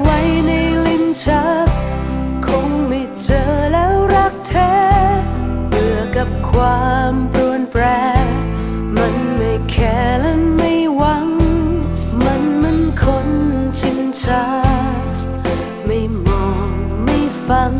ไว้ในลิ้นชัก คงไม่เจอแล้วรักแท้เบื่อกับความปรวนแปร มันไม่แคร์และไม่หวัง มันมันคนชินชา ไม่มองไม่ฟัง